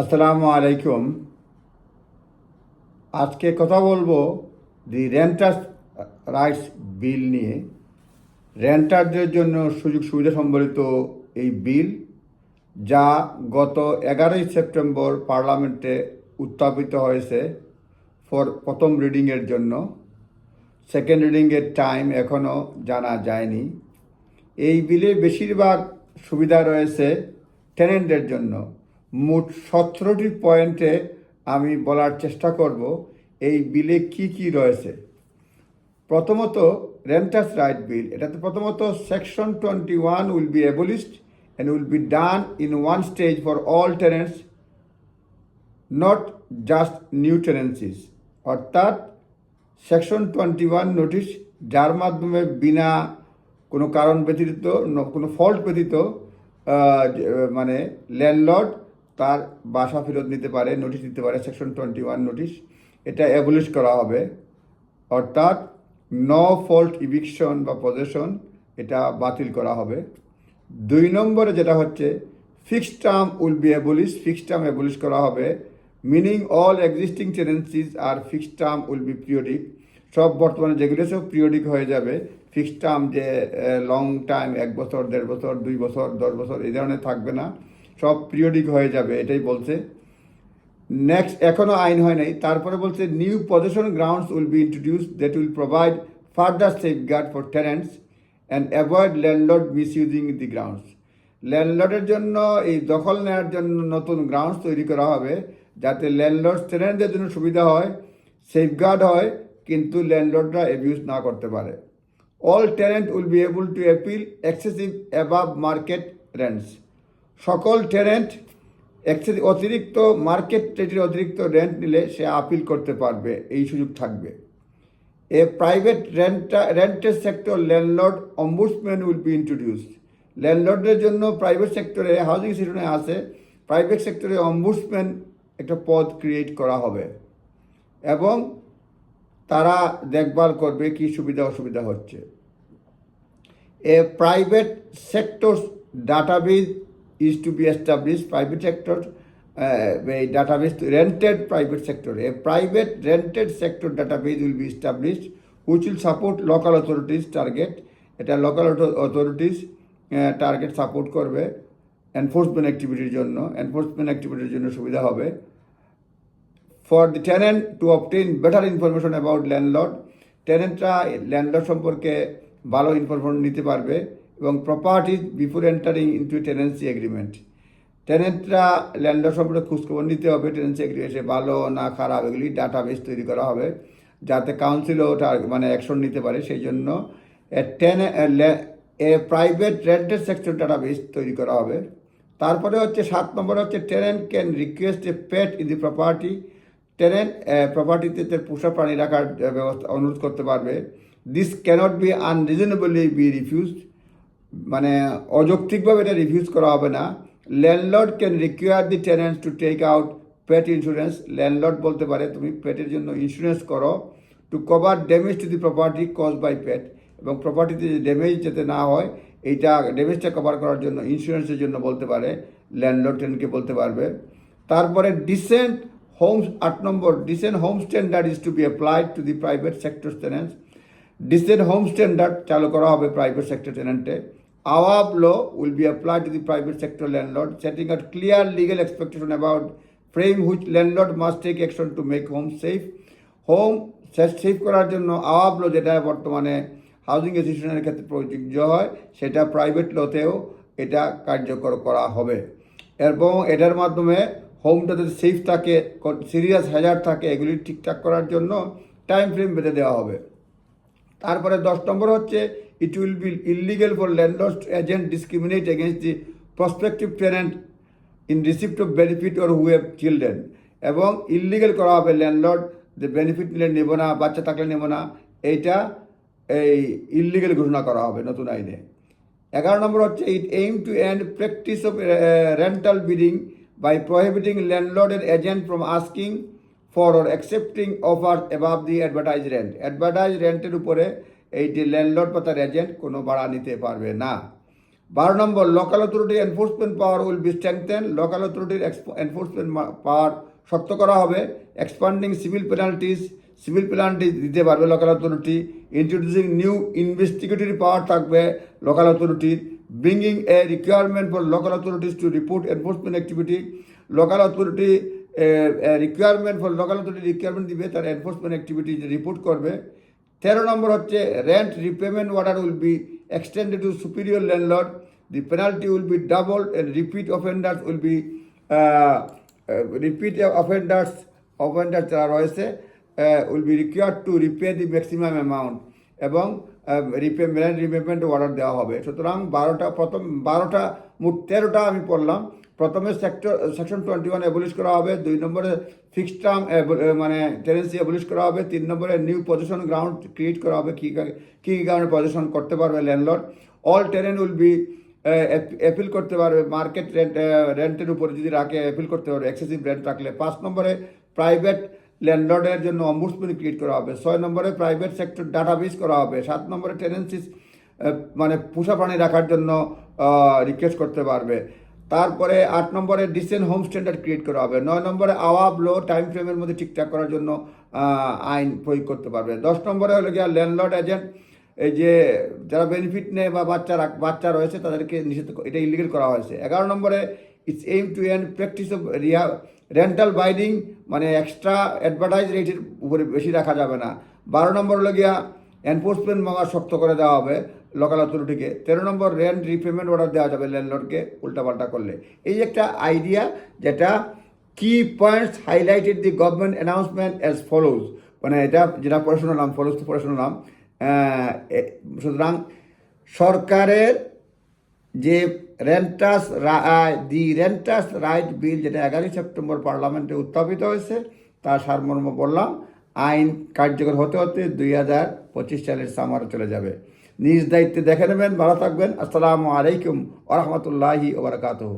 আসসালামু আলাইকুম। আজকে কথা বলব দি রেন্টার্স রাইটস বিল নিয়ে। রেন্টারদের জন্য সুযোগ সুবিধা সম্বলিত এই বিল, যা গত এগারোই সেপ্টেম্বর পার্লামেন্টে উত্থাপিত হয়েছে ফর প্রথম রিডিংয়ের জন্য। সেকেন্ড রিডিংয়ের টাইম এখনও জানা যায়নি। এই বিলে বেশিরভাগ সুবিধা রয়েছে টেনেন্টদের জন্য। মোট সতেরোটি পয়েন্টে আমি বলার চেষ্টা করব, এই বিলে কি কি রয়েছে। প্রথমত রেন্টার্স রাইট বিল এটাতে প্রথমত section twenty one will be abolished and will be done in one stage for all tenants not just new tenancies অর্থাৎ সেকশন টোয়েন্টি ওয়ান নোটিশ যার মাধ্যমে বিনা কোনো কারণ ব্যতীত, কোনো ফল্ট ব্যতীত মানে ল্যান্ডলর্ড তার বাসা ফেরত নিতে পারে নোটিশ দিতে পারে সেকশন টোয়েন্টি ওয়ান নোটিশ এটা অ্যাবলিশ করা হবে। অর্থাৎ ন ফল্ট ইভিকশন বা পজেশন এটা বাতিল করা হবে। দুই নম্বরে যেটা হচ্ছে fixed term will be abolish fixed term abolish করা হবে। Meaning all existing tenancies R fixed term will be periodic সব বর্তমানে যেগুলো সব পিরিয়ডিক হয়ে যাবে। ফিক্সড টার্ম যে লং টাইম এক বছর, দেড় বছর, দুই বছর, দশ বছর, এই ধরনের থাকবে না। সব পিরিয়ডিক হয়ে যাবে, এটাই বলছে। নেক্সট এখনও আইন হয় নাই। তারপরে বলছে new position grounds will be introduce that will provide further safeguard for tenants and avoid landlord misusing the grounds ল্যান্ডলর্ডের জন্য, এই দখল নেওয়ার জন্য নতুন গ্রাউন্ডস তৈরি করা হবে, যাতে ল্যান্ডলর্ড টেনেন্টদের জন্য সুবিধা হয় সেফগার্ড হয়, কিন্তু ল্যান্ডলর্ডরা অ্যাবিউজ না করতে পারে। All tenant will be able to appeal excessive above market rents সকল টেরেন্ট অতিরিক্ত মার্কেট রেটের অতিরিক্ত রেন্ট নিলে সে আপিল করতে পারবে, এই সুযোগ থাকবে। এ প্রাইভেট রেন্টা রেন্টের sector landlord ombudsman will be introduced. ল্যান্ডলর্ডের জন্য প্রাইভেট সেক্টরে, হাউজিং সিস্টেমে আছে, প্রাইভেট সেক্টরে অম্বুডসম্যান একটা পদ ক্রিয়েট করা হবে। এবং তারা দেখভাল করবে কি সুবিধা, অসুবিধা হচ্ছে। A private sector database is to be established private sector uh, database rented private sector a private rented sector database will be established which will support local authorities target এটা লোকাল অথরিটিস টার্গেট সাপোর্ট করবে enforcement অ্যাক্টিভিটির জন্য enforcement অ্যাক্টিভিটির জন্য সুবিধা হবে for the tenant to obtain better information about landlord টেনেন্টরা landlord সম্পর্কে ভালো ইনফরমেশন নিতে পারবে এবং properties before entering into tenancy agreement টেনেন্টরা landlord সম্পর্কে খোঁজখবর নিতে হবে টেনেন্সি এগ্রিমেন্টে ভালো না খারাপ এগুলি ডাটাবেস তৈরি করা হবে, যাতে কাউন্সিলও টার- মানে অ্যাকশন নিতে পারে। সেই জন্য ten A private rented sector database তৈরি করা হবে। তারপরে হচ্ছে সাত নম্বরে হচ্ছে tenant can request a pet in the property tenant প্রপার্টিতে পোষা প্রাণী রাখার ব্যবস্থা, অনুরোধ করতে পারবে। This cannot be unreasonably be refused মানে অযৌক্তিকভাবে এটা রিফিউজ করা হবে না। Landlord can require the tenants to take out pet insurance landlord বলতে পারে তুমি পেটের জন্য ইন্স্যুরেন্স করো to cover damage to the property cause by pet এবং প্রপার্টিতে যে ড্যামেজ যাতে না হয়, এইটা ড্যামেজটা কভার করার জন্য ইন্স্যুরেন্সের জন্য বলতে পারে। ল্যান্ডলর্ড টেনকে বলতে পারবে। তারপরে ডিসেন্ট হোমস আট নম্বর decent home standard is to be applied to the private sector tenants decent home standard চালু করা হবে private sector টেনেন্টে Awaab law will be applied to the private sector landlord setting out clear legal expectation about frame which landlord must take action to make home safe home safe করার জন্য আওয়াব ল যেটা বর্তমানে housing অ্যাসোসিয়েশনের ক্ষেত্রে প্রযোজ্য হয়, সেটা private লতেও এটা কার্যকর করা হবে। এবং এটার মাধ্যমে হোমটা যদি সেফ থাকে সিরিয়াস হ্যাজার্ড থাকে, এগুলি ঠিকঠাক করার জন্য টাইম ফ্রেম বেঁধে দেওয়া হবে। তারপরে দশ নম্বর হচ্ছে it will be illegal for landlord agent discriminate against the prospective tenant in receipt of benefit or who have children এবং ইলিগেল করা হবে ল্যান্ডলর্ড যে বেনিফিট নিলে নেব না, বাচ্চা থাকলে নেব না, এইটা এই ইলিগেল ঘোষণা করা হবে নতুন আইনে। এগারো নম্বর হচ্ছে it aim to end practice of rental bidding by prohibiting ল্যান্ডলর্ডের agent from asking for or accepting offer above the advertise rent advertise রেন্টের উপরে এই যে ল্যান্ডলর্ড বা তার এজেন্ট কোনো ভাড়া নিতে পারবে না। বারো number local authority enforcement power will be strengthen local অথরিটির এনফোর্সমেন্ট পাওয়ার শক্ত করা হবে। Expanding civil penalties civil penalty দিতে পারবে local authority introducing new investigatory power থাকবে লোকাল অথরিটির bringing a requirement for local authorities to report enforcement activity local authority requirement for local authority requirement দিবে, তার enforcement activity report করবে। তেরো নম্বর হচ্ছে rent repayment order will be extended to superior landlord the penalty will be double and repeat offenders will be repeat offenders offender যারা রয়েছে will be required to repay the maximum amount এবং repayment repayment order দেওয়া হবে। সুতরাং বারোটা, প্রথম বারোটা, মোট তেরোটা আমি পড়লাম। প্রথমে sector section twenty one abolish করা হবে, দুই নম্বরে ফিক্সড টার্ম মানে টেনেন্সি অ্যাবলিশ করা হবে, তিন নম্বরে নিউ পজিশন গ্রাউন্ড ক্রিয়েট করা হবে, কী কী কী কারণে পজিশন করতে পারবে ল্যান্ডলর্ড অল টেরেন উইল বি অ্যাপিল করতে পারবে মার্কেট রেন্ট রেন্টের উপরে যদি রাখে অ্যাপিল করতে পারবে এক্সেসিভ রেন্ট রাখলে। পাঁচ নম্বরে প্রাইভেট ল্যান্ডলর্ডের জন্য অম্বুডসম্যান ক্রিয়েট করা হবে। ছয় নম্বরে প্রাইভেট সেক্টর ডাটাবেস করা হবে। সাত নম্বরে টেনেন্সিস মানে পোষা প্রাণী রাখার জন্য রিকোয়েস্ট করতে পারবে। তারপরে আট নম্বরে ডিসেন্ট হোম স্ট্যান্ডার্ড ক্রিয়েট করা হবে। নয় নম্বরে আওয়াব লো টাইম ফ্রেমের মধ্যে ঠিকঠাক করার জন্য আইন প্রয়োগ করতে পারবে। দশ নম্বরে হলো গিয়া ল্যান্ডলর্ড এজেন্ট, এই যে যারা বেনিফিট নেয় বা বাচ্চা বাচ্চা রয়েছে তাদেরকে নিষেধ এটা ইলিগেল করা হয়েছে। এগারো নম্বরে it's aim to end practice of Riya, rental bidding মানে এক্সট্রা অ্যাডভার্টাইজ রেটের উপরে বেশি রাখা যাবে না। বারো নম্বর হলো গিয়া এনফোর্সমেন্ট মামা শক্ত করে দেওয়া হবে। লোকাল অথরিটিকে তেরো নম্বর রেন্ট রিপেমেন্ট অর্ডার দেওয়া যাবে ল্যান্ডলর্ডকে উল্টাপাল্টা করলে। এই একটা আইডিয়া যেটা কি points highlighted the government announcement as follows মানে এটা যেটা পড়ে শোনালাম ফলোজ তো শোনালাম। সুতরাং সরকারের যে রেন্টাস দি রেন্টাস রাইট বিল যেটা এগারোই সেপ্টেম্বর পার্লামেন্টে উত্থাপিত হয়েছে, তার সারমর্ম বললাম, আইন কার্যকর হতে হতে দুই হাজার পঁচিশ সালের সামারে চলে যাবে। নিজ দায়িত্বে দেখে নেবেন ভালো থাকবেন। আসসালামু আলাইকুম ওরহমতুল্লাহি ওবরাকাতহ